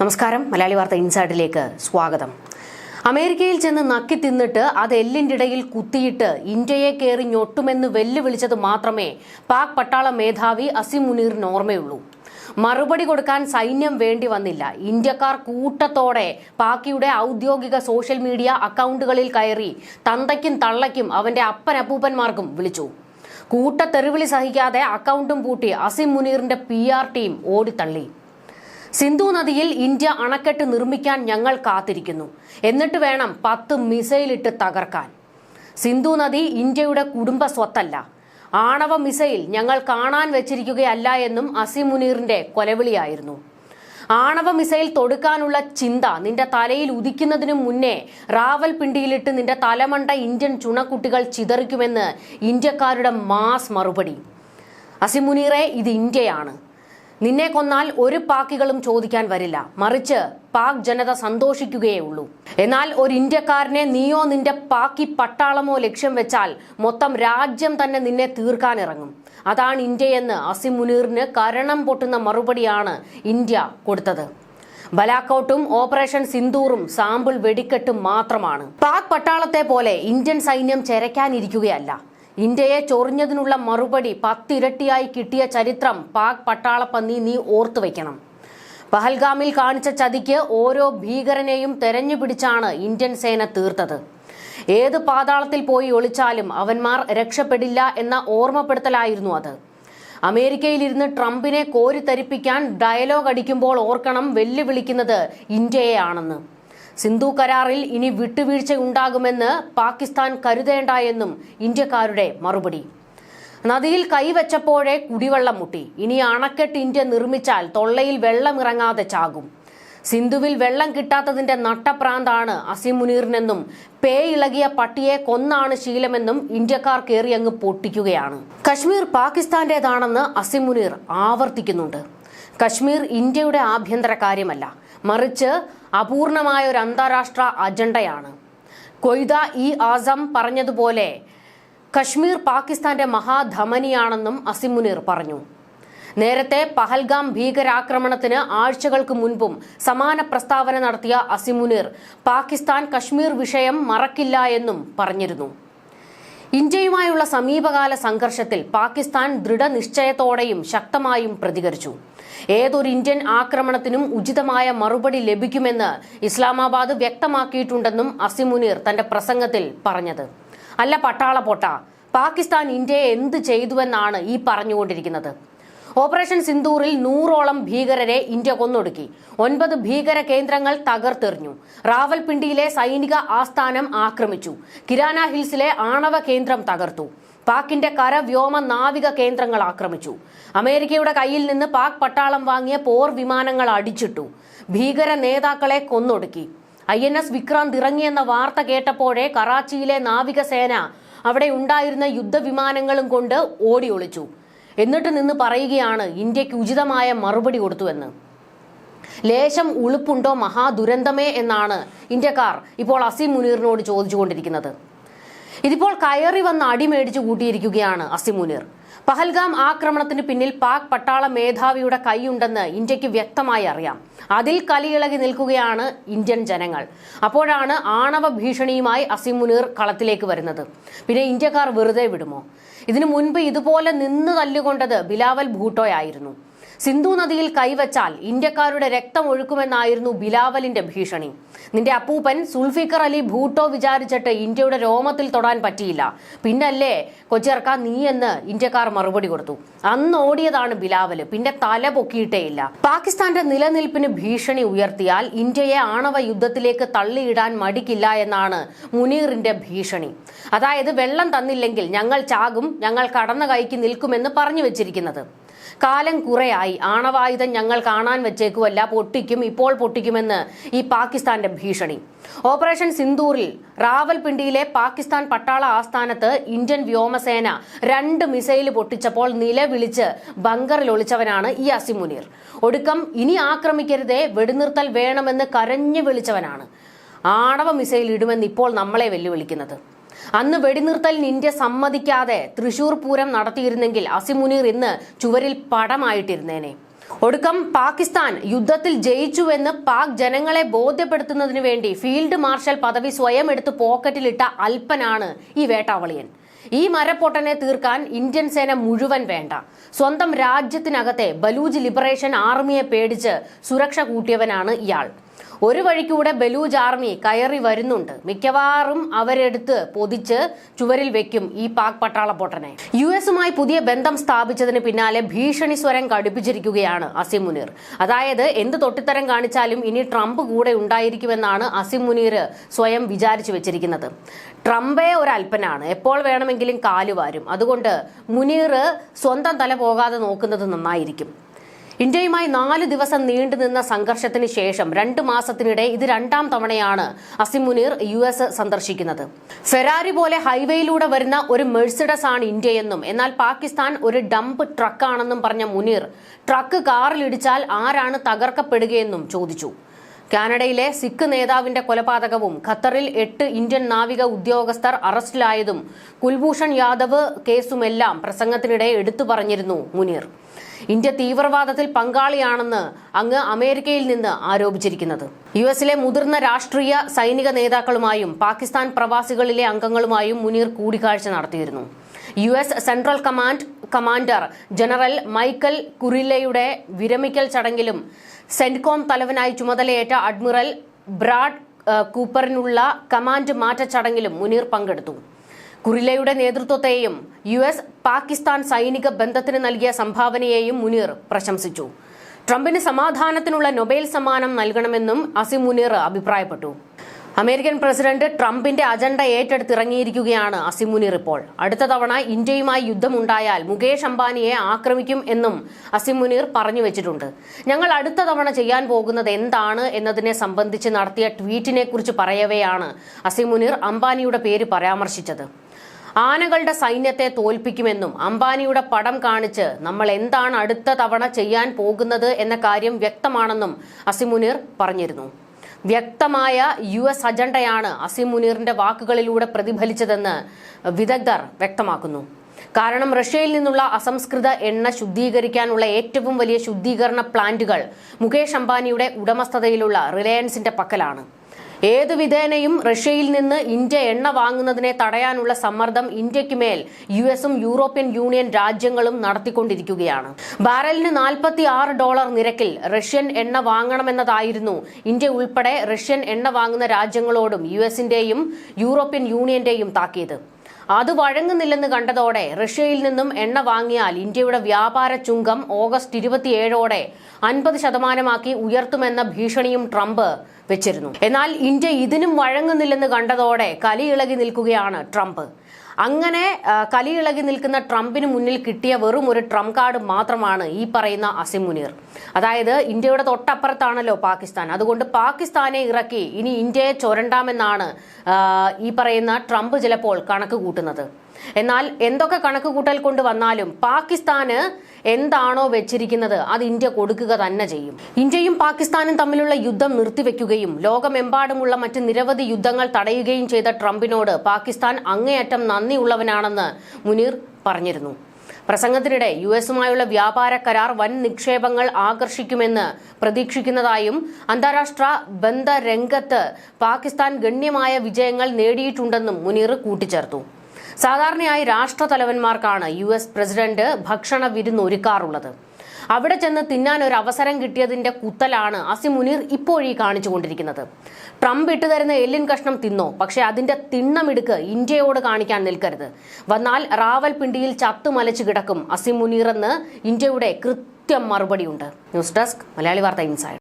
നമസ്കാരം. മലയാളി വാർത്ത ഇൻസൈഡിലേക്ക് സ്വാഗതം. അമേരിക്കയിൽ ചെന്ന് നക്കി തിന്നിട്ട് അത് എല്ലിന്റെ ഇടയിൽ കുത്തിയിട്ട് ഇന്ത്യയെ കയറി ഞൊട്ടുമെന്ന് വെല്ലുവിളിച്ചത് മാത്രമേ പാക് പട്ടാള മേധാവി അസിം മുനീറിന് ഓർമ്മയുള്ളൂ. മറുപടി കൊടുക്കാൻ സൈന്യം വേണ്ടി വന്നില്ല. ഇന്ത്യക്കാർ കൂട്ടത്തോടെ പാക്കിയുടെ ഔദ്യോഗിക സോഷ്യൽ മീഡിയ അക്കൗണ്ടുകളിൽ കയറി തന്തയ്ക്കും തള്ളയ്ക്കും അവന്റെ അപ്പനപ്പൂപ്പന്മാർക്കും വിളിച്ചു. കൂട്ടത്തെറിവിളി സഹിക്കാതെ അക്കൗണ്ടും പൂട്ടി അസിം മുനീറിന്റെ പി ആർ ടീം ഓടിത്തള്ളി. സിന്ധു നദിയിൽ ഇന്ത്യ അണക്കെട്ട് നിർമ്മിക്കാൻ ഞങ്ങൾ കാത്തിരിക്കുന്നു. എന്നിട്ട് വേണം പത്ത് മിസൈലിട്ട് തകർക്കാൻ. സിന്ധു നദി ഇന്ത്യയുടെ കുടുംബ സ്വത്തല്ല. ആണവ മിസൈൽ ഞങ്ങൾ കാണാൻ വെച്ചിരിക്കുകയല്ല എന്നും അസിമുനീറിന്റെ കൊലവിളിയായിരുന്നു. ആണവ മിസൈൽ തൊടുക്കാനുള്ള ചിന്ത നിന്റെ തലയിൽ ഉദിക്കുന്നതിനു മുന്നേ റാവൽ പിണ്ടിയിലിട്ട് നിന്റെ തലമണ്ട ഇന്ത്യൻ ചുണക്കുട്ടികൾ ചിതറിക്കുമെന്ന് ഇന്ത്യക്കാരുടെ മാസ് മറുപടി. അസിമുനീറെ ഇത് ഇന്ത്യയാണ്. നിന്നെ കൊന്നാൽ ഒരു പാക്കികളും ചോദിക്കാൻ വരില്ല. മറിച്ച് പാക് ജനത സന്തോഷിക്കുകയേ ഉള്ളൂ. എന്നാൽ ഒരു ഇന്ത്യക്കാരനെ നീയോ നിന്റെ പാക്കി പട്ടാളമോ ലക്ഷ്യം വെച്ചാൽ മൊത്തം രാജ്യം തന്നെ നിന്നെ തീർക്കാനിറങ്ങും അതാണ് ഇന്ത്യയെന്ന് അസിം മുനീറിന് കരണം പൊട്ടുന്ന മറുപടിയാണ് ഇന്ത്യ കൊടുത്തത്. ബലാക്കോട്ടും ഓപ്പറേഷൻ സിന്ദൂറും സാമ്പിൾ വെടിക്കെട്ടും മാത്രമാണ്. പാക് പട്ടാളത്തെ പോലെ ഇന്ത്യൻ സൈന്യം ചെരക്കാനിരിക്കുകയല്ല ഇന്ത്യയെ ചൊറിഞ്ഞതിനുള്ള മറുപടി പത്തിരട്ടിയായി കിട്ടിയ ചരിത്രം പാക് പട്ടാളപ്പന്നി നീ ഓർത്തു വയ്ക്കണം. പഹൽഗാമിൽ കാണിച്ച ചതിക്ക് ഓരോ ഭീകരനെയും തെരഞ്ഞു പിടിച്ചാണ് ഇന്ത്യൻ സേന തീർത്തത്. ഏത് പാതാളത്തിൽ പോയി ഒളിച്ചാലും അവന്മാർ രക്ഷപ്പെടില്ല എന്ന ഓർമ്മപ്പെടുത്തലായിരുന്നു അത്. അമേരിക്കയിലിരുന്ന് ട്രംപിനെ കോരിത്തരിപ്പിക്കാൻ ഡയലോഗ് അടിക്കുമ്പോൾ ഓർക്കണം വെല്ലുവിളിക്കുന്നത് ഇന്ത്യയെയാണെന്ന്. സിന്ധു കരാറിൽ ഇനി വിട്ടുവീഴ്ച ഉണ്ടാകുമെന്ന് പാകിസ്ഥാൻ കരുതേണ്ട എന്നും ഇന്ത്യക്കാരുടെ മറുപടി. നദിയിൽ കൈവച്ചപ്പോഴേ കുടിവെള്ളം മുട്ടി. ഇനി അണക്കെട്ട് ഇന്ത്യ നിർമ്മിച്ചാൽ തൊള്ളയിൽ വെള്ളമിറങ്ങാതെ ചാകും. സിന്ധുവിൽ വെള്ളം കിട്ടാത്തതിന്റെ നട്ടപ്രാന്താണ് അസിം മുനീറിനെന്നും പേ ഇളകിയ പട്ടിയെ കൊന്നാണ് ശീലമെന്നും ഇന്ത്യക്കാർ കയറി അങ്ങ് പൊട്ടിക്കുകയാണ്. കശ്മീർ പാകിസ്ഥാന്റേതാണെന്ന് അസിം മുനീർ ആവർത്തിക്കുന്നുണ്ട്. കശ്മീർ ഇന്ത്യയുടെ ആഭ്യന്തര കാര്യമല്ല. മറിച്ച് അപൂർണമായ ഒരു അന്താരാഷ്ട്ര അജണ്ടയാണ്. കൊയ്ത ഇ ആസം പറഞ്ഞതുപോലെ കശ്മീർ പാകിസ്ഥാന്റെ മഹാധമനിയാണെന്നും അസിമുനീർ പറഞ്ഞു. നേരത്തെ പഹൽഗാം ഭീകരാക്രമണത്തിന് ആഴ്ചകൾക്ക് മുൻപും സമാന പ്രസ്താവന നടത്തിയ അസിമുനീർ പാകിസ്ഥാൻ കശ്മീർ വിഷയം മറക്കില്ല എന്നും പറഞ്ഞിരുന്നു. ഇന്ത്യയുമായുള്ള സമീപകാല സംഘർഷത്തിൽ പാകിസ്ഥാൻ ദൃഢനിശ്ചയത്തോടെയും ശക്തമായും പ്രതികരിച്ചു. ഏതൊരു ഇന്ത്യൻ ആക്രമണത്തിനും ഉചിതമായ മറുപടി ലഭിക്കുമെന്ന് ഇസ്ലാമാബാദ് വ്യക്തമാക്കിയിട്ടുണ്ടെന്നും അസിമുനീർ തന്റെ പ്രസംഗത്തിൽ പറഞ്ഞത്. അല്ല പട്ടാള പൊട്ട പാകിസ്ഥാൻ ഇന്ത്യയെ എന്ത് ചെയ്തുവെന്നാണ് ഈ പറഞ്ഞുകൊണ്ടിരിക്കുന്നത്? ഓപ്പറേഷൻ സിന്ദൂറിൽ നൂറോളം ഭീകരരെ ഇന്ത്യ കൊന്നൊടുക്കി. ഒൻപത് ഭീകര കേന്ദ്രങ്ങൾ തകർത്തെറിഞ്ഞു. റാവൽപിണ്ടിയിലെ സൈനിക ആസ്ഥാനം ആക്രമിച്ചു. കിരാന ഹിൽസിലെ ആണവ കേന്ദ്രം തകർത്തു. പാക്കിന്റെ കര വ്യോമ നാവിക കേന്ദ്രങ്ങൾ ആക്രമിച്ചു. അമേരിക്കയുടെ കയ്യിൽ നിന്ന് പാക് പട്ടാളം വാങ്ങിയ പോർ വിമാനങ്ങൾ അടിച്ചിട്ടു. ഭീകര നേതാക്കളെ കൊന്നൊടുക്കി. ഐ എൻ എസ് വിക്രാന്ത് ഇറങ്ങിയെന്ന വാർത്ത കേട്ടപ്പോഴേ കറാച്ചിയിലെ നാവികസേന അവിടെ ഉണ്ടായിരുന്ന യുദ്ധവിമാനങ്ങളും കൊണ്ട് ഓടി ഒളിച്ചു എന്നിട്ട് നിന്ന് പറയുകയാണ് ഇന്ത്യയ്ക്ക് ഉചിതമായ മറുപടി കൊടുത്തുവെന്ന്. ലേശം ഉളുപ്പുണ്ടോ മഹാദുരന്തമേ എന്നാണ് ഇന്ത്യക്കാർ ഇപ്പോൾ അസീം മുനീറിനോട് ചോദിച്ചുകൊണ്ടിരിക്കുന്നത്. ഇതിപ്പോൾ കയറി വന്ന് അടിമേടിച്ചു കൂട്ടിയിരിക്കുകയാണ് അസിമുനീർ പഹൽഗാം ആക്രമണത്തിന് പിന്നിൽ പാക് പട്ടാള മേധാവിയുടെ കൈയുണ്ടെന്ന് ഇന്ത്യയ്ക്ക് വ്യക്തമായി അറിയാം. അതിൽ കലിയിളകി നിൽക്കുകയാണ് ഇന്ത്യൻ ജനങ്ങൾ. അപ്പോഴാണ് ആണവ ഭീഷണിയുമായി അസിം മുനീർ കളത്തിലേക്ക് വരുന്നത്. പിന്നെ ഇന്ത്യക്കാർ വെറുതെ വിടുമോ? ഇതിനു മുൻപ് ഇതുപോലെ നിന്ന് തല്ലുകൊണ്ടത് ബിലാവൽ ഭൂട്ടോയായിരുന്നു. സിന്ധു നദിയിൽ കൈവച്ചാൽ ഇന്ത്യക്കാരുടെ രക്തം ഒഴുക്കുമെന്നായിരുന്നു ബിലാവലിന്റെ ഭീഷണി. നിന്റെ അപ്പൂപ്പൻ സുൽഫിക്കർ അലി ഭൂട്ടോ വിചാരിച്ചിട്ട് ഇന്ത്യയുടെ രോമത്തിൽ തൊടാൻ പറ്റിയില്ല. പിന്നല്ലേ കൊച്ചിയർക്ക നീ എന്ന് ഇന്ത്യക്കാർ മറുപടി കൊടുത്തു. അന്ന് ഓടിയതാണ് ബിലാവൽ. പിന്നെ തല പൊക്കിയിട്ടേയില്ല പാകിസ്ഥാന്റെ നിലനിൽപ്പിന് ഭീഷണി ഉയർത്തിയാൽ ഇന്ത്യയെ ആണവ യുദ്ധത്തിലേക്ക് തള്ളിയിടാൻ മടിക്കില്ല എന്നാണ് മുനീറിന്റെ ഭീഷണി. അതായത് വെള്ളം തന്നില്ലെങ്കിൽ ഞങ്ങൾ ചാകും ഞങ്ങൾ കടന്ന കൈക്ക് നിൽക്കുമെന്ന് പറഞ്ഞു വെച്ചിരിക്കുന്നത്. കാലം കുറയായി. ആണവായുധം ഞങ്ങൾ കാണാൻ വെച്ചേക്കുമല്ല പൊട്ടിക്കും ഇപ്പോൾ പൊട്ടിക്കുമെന്ന് ഈ പാകിസ്ഥാന്റെ ഭീഷണി. ഓപ്പറേഷൻ സിന്ദൂറിൽ റാവൽപിണ്ടിയിലെ പാകിസ്ഥാൻ പട്ടാള ആസ്ഥാനത്ത് ഇന്ത്യൻ വ്യോമസേന രണ്ട് മിസൈൽ പൊട്ടിച്ചപ്പോൾ നിലവിളിച്ച് ബങ്കറിൽ ഒളിച്ചവനാണ് ഈ അസിമുനീർ ഒടുക്കം ഇനി ആക്രമിക്കരുതേ വെടിനിർത്തൽ വേണമെന്ന് കരഞ്ഞു വിളിച്ചവനാണ്. ആണവ മിസൈൽ ഇടുമെന്ന് ഇപ്പോൾ നമ്മളെ വെല്ലുവിളിക്കുന്നത്. അന്ന് വെടിനിർത്തലിന് ഇന്ത്യ സമ്മതിക്കാതെ തൃശൂർ പൂരം നടത്തിയിരുന്നെങ്കിൽ അസിമുനീർ ഇന്ന് ചുവരിൽ പടമായിട്ടിരുന്നേനെ. ഒടുക്കം പാകിസ്ഥാൻ യുദ്ധത്തിൽ ജയിച്ചുവെന്ന് പാക് ജനങ്ങളെ ബോധ്യപ്പെടുത്തുന്നതിനു വേണ്ടി ഫീൽഡ് മാർഷൽ പദവി സ്വയം എടുത്ത് പോക്കറ്റിലിട്ട അല്പനാണ് ഈ വേട്ടാവളിയൻ. ഈ മരപ്പൊട്ടനെ തീർക്കാൻ ഇന്ത്യൻ സേന മുഴുവൻ വേണ്ട. സ്വന്തം രാജ്യത്തിനകത്തെ ബലൂജ് ലിബറേഷൻ ആർമിയെ പേടിച്ച് സുരക്ഷ കൂട്ടിയവനാണ് ഇയാൾ. ഒരു വഴിക്കൂടെ ബലൂജ് ആർമി കയറി വരുന്നുണ്ട്. മിക്കവാറും അവരെടുത്ത് പൊതിച്ച് ചുവരിൽ വെക്കും ഈ പാക് പട്ടാളപ്പൊട്ടനെ. യു എസുമായി പുതിയ ബന്ധം സ്ഥാപിച്ചതിന് പിന്നാലെ ഭീഷണി സ്വരം കടുപ്പിച്ചിരിക്കുകയാണ് അസിം മുനീർ. അതായത് എന്ത് തൊട്ടിത്തരം കാണിച്ചാലും ഇനി ട്രംപ് കൂടെ ഉണ്ടായിരിക്കുമെന്നാണ് അസിം മുനീർ സ്വയം വിചാരിച്ചു വെച്ചിരിക്കുന്നത്. ട്രംപേ ഒരു അല്പനാണ് എപ്പോൾ വേണമെങ്കിലും കാലുവാരും. അതുകൊണ്ട് മുനീർ സ്വന്തം തല പോകാതെ നോക്കുന്നത് നന്നായിരിക്കും. ഇന്ത്യയുമായി നാല് ദിവസം നീണ്ടുനിന്ന സംഘർഷത്തിന് ശേഷം രണ്ട് മാസത്തിനിടെ ഇത് രണ്ടാം തവണയാണ് അസിം മുനീർ യു എസ് സന്ദർശിക്കുന്നത്. ഫെരാരി പോലെ ഹൈവേയിലൂടെ വരുന്ന ഒരു മെഴ്സിഡസ് ആണ് ഇന്ത്യയെന്നും എന്നാൽ പാകിസ്ഥാൻ ഒരു ഡംപ് ട്രക്കാണെന്നും പറഞ്ഞ മുനീർ ട്രക്ക് കാറിലിടിച്ചാൽ ആരാണ് തകർക്കപ്പെടുകയെന്നും ചോദിച്ചു. കാനഡയിലെ സിഖ് നേതാവിന്റെ കൊലപാതകവും ഖത്തറിൽ എട്ട് ഇന്ത്യൻ നാവിക ഉദ്യോഗസ്ഥർ അറസ്റ്റിലായതും കുൽഭൂഷൺ യാദവ് കേസുമെല്ലാം പ്രസംഗത്തിനിടെ എടുത്തു പറഞ്ഞിരുന്നു മുനീർ. ഇന്ത്യ തീവ്രവാദത്തിൽ പങ്കാളിയാണെന്ന് അങ്ങ് അമേരിക്കയിൽ നിന്ന് ആരോപിച്ചിരിക്കുന്നത്. യു എസിലെ മുതിർന്ന രാഷ്ട്രീയ സൈനിക നേതാക്കളുമായും പാകിസ്ഥാൻ പ്രവാസികളിലെ അംഗങ്ങളുമായും മുനീർ കൂടിക്കാഴ്ച നടത്തിയിരുന്നു. U S Central Command commander General Michael കുറില്ലയുടെ വിരമിക്കൽ ചടങ്ങിലും സെൻകോം തലവനായി ചുമതലയേറ്റ അഡ്മിറൽ ബ്രാഡ് കൂപ്പറിനുള്ള കമാൻഡ് മാറ്റ ചടങ്ങിലും മുനീർ പങ്കെടുത്തു. കുറില്ലയുടെ നേതൃത്വത്തെയും യു എസ് പാകിസ്ഥാൻ സൈനിക ബന്ധത്തിന് നൽകിയ സംഭാവനയെയും മുനീർ പ്രശംസിച്ചു. ട്രംപിന് സമാധാനത്തിനുള്ള നൊബേൽ സമ്മാനം നൽകണമെന്നും അസിം മുനീർ അഭിപ്രായപ്പെട്ടു. അമേരിക്കൻ പ്രസിഡന്റ് ട്രംപിന്റെ അജണ്ട ഏറ്റെടുത്തിറങ്ങിയിരിക്കുകയാണ് അസിം മുനീർ ഇപ്പോൾ. അടുത്ത തവണ ഇന്ത്യയുമായി യുദ്ധമുണ്ടായാൽ മുകേഷ് അംബാനിയെ ആക്രമിക്കും എന്നും അസിം മുനീർ പറഞ്ഞു വെച്ചിട്ടുണ്ട്. ഞങ്ങൾ അടുത്ത തവണ ചെയ്യാൻ പോകുന്നത് എന്താണ് എന്നതിനെ സംബന്ധിച്ച് നടത്തിയ ട്വീറ്റിനെ കുറിച്ച് പറയവെയാണ് അസിം മുനീർ അംബാനിയുടെ പേര് പരാമർശിച്ചത്. ആനകളുടെ സൈന്യത്തെ തോൽപ്പിക്കുമെന്നും അംബാനിയുടെ പടം കാണിച്ച് നമ്മൾ എന്താണ് അടുത്ത തവണ ചെയ്യാൻ പോകുന്നത് എന്ന കാര്യം വ്യക്തമാണെന്നും അസിമുനീർ പറഞ്ഞിരുന്നു. വ്യക്തമായ യു എസ് അജണ്ടയാണ് അസിമുനീറിന്റെ വാക്കുകളിലൂടെ പ്രതിഫലിച്ചതെന്ന് വിദഗ്ധർ വ്യക്തമാക്കുന്നു. കാരണം റഷ്യയിൽ നിന്നുള്ള അസംസ്കൃത എണ്ണ ശുദ്ധീകരിക്കാനുള്ള ഏറ്റവും വലിയ ശുദ്ധീകരണ പ്ലാന്റുകൾ മുകേഷ് അംബാനിയുടെ ഉടമസ്ഥതയിലുള്ള റിലയൻസിന്റെ പക്കലാണ്. ഏതു വിധേനയും റഷ്യയിൽ നിന്ന് ഇന്ത്യ എണ്ണ വാങ്ങുന്നതിനെ തടയാനുള്ള സമ്മർദ്ദം ഇന്ത്യയ്ക്ക് മേൽ യു എസും യൂറോപ്യൻ യൂണിയൻ രാജ്യങ്ങളും നടത്തിക്കൊണ്ടിരിക്കുകയാണ്. ബാരലിന് നാൽപ്പത്തി ആറ് ഡോളർ നിരക്കിൽ റഷ്യൻ എണ്ണ വാങ്ങണമെന്നതായിരുന്നു ഇന്ത്യ ഉൾപ്പെടെ റഷ്യൻ എണ്ണ വാങ്ങുന്ന രാജ്യങ്ങളോടും യു എസിന്റെയും യൂറോപ്യൻ യൂണിയന്റെയും താക്കീത്. അത് വഴങ്ങുന്നില്ലെന്ന് കണ്ടതോടെ റഷ്യയിൽ നിന്നും എണ്ണ വാങ്ങിയാൽ ഇന്ത്യയുടെ വ്യാപാര ചുങ്കം ഓഗസ്റ്റ് ഇരുപത്തിയേഴോടെ അൻപത് ശതമാനമാക്കി ഉയർത്തുമെന്ന ഭീഷണിയും ട്രംപ് വെച്ചിരുന്നു. എന്നാൽ ഇന്ത്യ ഇതിനും വഴങ്ങുന്നില്ലെന്ന് കണ്ടതോടെ കലിയിളകി നിൽക്കുകയാണ് ട്രംപ്. അങ്ങനെ കലി കലിയിളകി നിൽക്കുന്ന ട്രംപിന് മുന്നിൽ കിട്ടിയ വെറും ഒരു ട്രംപ് കാർഡ് മാത്രമാണ് ഈ പറയുന്ന അസിം മുനീർ. അതായത് ഇന്ത്യയുടെ തൊട്ടപ്പുറത്താണല്ലോ പാകിസ്ഥാൻ. അതുകൊണ്ട് പാകിസ്ഥാനെ ഇറക്കി ഇനി ഇന്ത്യയെ ചൊരണ്ടാമെന്നാണ് ഈ പറയുന്ന ട്രംപ് ചിലപ്പോൾ കണക്ക് കൂട്ടുന്നത്. എന്നാൽ എന്തൊക്കെ കണക്ക് കൂട്ടൽ കൊണ്ട് വന്നാലും പാകിസ്ഥാന് എന്താണോ വെച്ചിരിക്കുന്നത് അത് ഇന്ത്യ കൊടുക്കുക തന്നെ ചെയ്യും. ഇന്ത്യയും പാകിസ്ഥാനും തമ്മിലുള്ള യുദ്ധം നിർത്തിവെക്കുകയും ലോകമെമ്പാടുമുള്ള മറ്റ് നിരവധി യുദ്ധങ്ങൾ തടയുകയും ചെയ്ത ട്രംപിനോട് പാകിസ്ഥാൻ അങ്ങേയറ്റം നന്ദിയുള്ളവനാണെന്ന് മുനീർ പറഞ്ഞിരുന്നു. പ്രസംഗത്തിനിടെ യു എസുമായുള്ള വ്യാപാര കരാർ വൻ നിക്ഷേപങ്ങൾ ആകർഷിക്കുമെന്ന് പ്രതീക്ഷിക്കുന്നതായും അന്താരാഷ്ട്ര ബന്ധരംഗത്ത് പാകിസ്ഥാൻ ഗണ്യമായ വിജയങ്ങൾ നേടിയിട്ടുണ്ടെന്നും മുനീർ കൂട്ടിച്ചേർത്തു. സാധാരണയായി രാഷ്ട്രതലവന്മാർക്കാണ് യു എസ് പ്രസിഡന്റ് ഭക്ഷണ വിരുന്ന് ഒരുക്കാറുള്ളത്. അവിടെ ചെന്ന് തിന്നാൻ ഒരു അവസരം കിട്ടിയതിന്റെ കുത്തലാണ് അസി മുനീർ ഇപ്പോഴീ കാണിച്ചുകൊണ്ടിരിക്കുന്നത് ട്രംപ് ഇട്ടുതരുന്ന എല്ലിൻ കഷ്ണം തിന്നോ പക്ഷെ അതിന്റെ തിണ്ണമിടുക്ക് ഇന്ത്യയോട് കാണിക്കാൻ നിൽക്കരുത്. വന്നാൽ റാവൽ റാവൽപിണ്ടിയിൽ ചത്തുമലച്ചു കിടക്കും അസിമുനീർ എന്ന് ഇന്ത്യയുടെ കൃത്യം മറുപടിയുണ്ട്. ന്യൂസ് ഡെസ്ക് മലയാളി വാർത്ത ഇൻസൈഡ്.